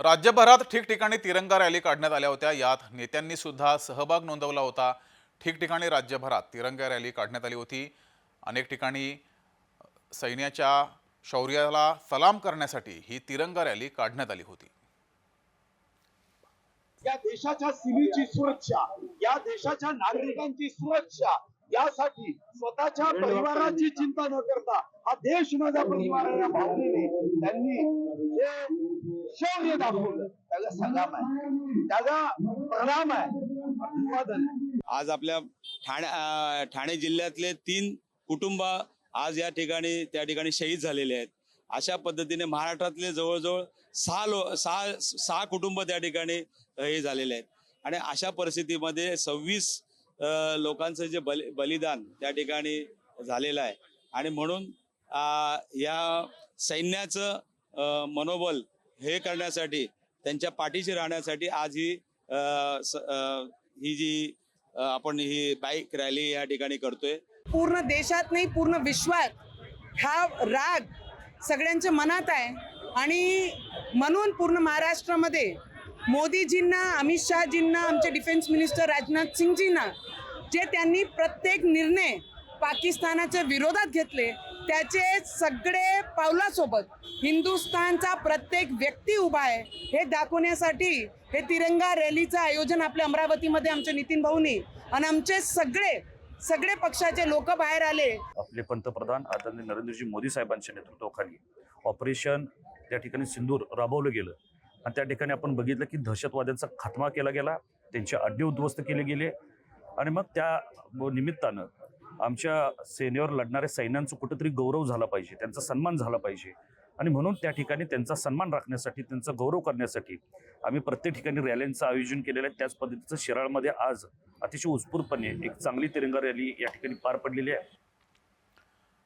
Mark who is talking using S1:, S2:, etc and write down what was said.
S1: राज्यभरात ठिकठिकाणी तिरंगा रॅली काढण्यात आल्या होत्या. यात नेत्यांनी सुद्धा सहभाग नोंदवला होता. ठिकठिकाणी राज्यभरात तिरंगा रॅली काढण्यात आली होती. अनेक ठिकाणी सैन्याच्या शौर्याला सलाम करण्यासाठी ही तिरंगा रॅली काढण्यात आली होती.
S2: या देशाच्या सीमेची सुरक्षा या देशाच्या नागरिकांची सुरक्षा यासाठी स्वतःच्या परिवाराची चिंता न करता हा देश माझा परिवार आहे. या भावनेने त्यांनी जे शौर्य दाखवलं. त्याला सलाम आहे. त्याला प्रणाम आहे. अभिवादन
S3: आज आपल्या ठाणे ठाणे जिल्ह्यातले तीन कुटुंब आज या ठिकाणी त्या ठिकाणी शहीद झालेले आहेत. अशा पद्धतीने महाराष्ट्रातले जवळजवळ सहा लो सहा सहा कुटुंब त्या ठिकाणी हे झालेले आहेत. आणि अशा परिस्थितीमध्ये सव्वीस लोकांचं जे बलि बलिदान त्या ठिकाणी झालेलं आहे. आणि म्हणून या सैन्याचं मनोबल हे करण्यासाठी त्यांच्या पाठीशी राहण्यासाठी आज ही स- ही जी आपण ही बाईक रॅली या ठिकाणी करतोय.
S4: पूर्ण देशात नाही पूर्ण विश्वात हा राग सगळ्यांच्या मनात आहे. आणि म्हणून पूर्ण महाराष्ट्रामध्ये मोदीजींना अमित शहाजींना आमचे डिफेन्स मिनिस्टर राजनाथ सिंगजींना जे त्यांनी प्रत्येक निर्णय पाकिस्तानाच्या विरोधात घेतले त्याचे सगळे पावलासोबत हिंदुस्थानचा प्रत्येक व्यक्ती उभा आहे. हे दाखवण्यासाठी हे तिरंगा रॅलीचं आयोजन आपल्या अमरावतीमध्ये आमचे नितीन भाऊनी आणि आमचे सगळे सगळे पक्षाचे लोक बाहेर आले.
S5: आपले पंतप्रधान आदरणीय नरेंद्रजी मोदी साहेबांच्या नेतृत्वाखाली ऑपरेशन त्या ठिकाणी सिंदूर राबवलं गेलं आणि त्या ठिकाणी आपण बघितलं की दहशतवाद्यांचा खात्मा केला गेला त्यांचे अड्डे उद्ध्वस्त केले गेले आणि मग त्या निमित्तानं आमच्या सेनेवर लढणाऱ्या सैन्यांचं कुठंतरी गौरव झाला पाहिजे त्यांचा सन्मान झाला पाहिजे. आणि म्हणून त्या ठिकाणी त्यांचा सन्मान राखण्यासाठी त्यांचा गौरव करण्यासाठी आम्ही प्रत्येक ठिकाणी रॅलींचं आयोजन केलेलं आहे. त्याच पद्धतीचं शिराळमध्ये आज अतिशय उत्स्फूर्तपणे एक चांगली तिरंगा रॅली या ठिकाणी पार पडलेली आहे.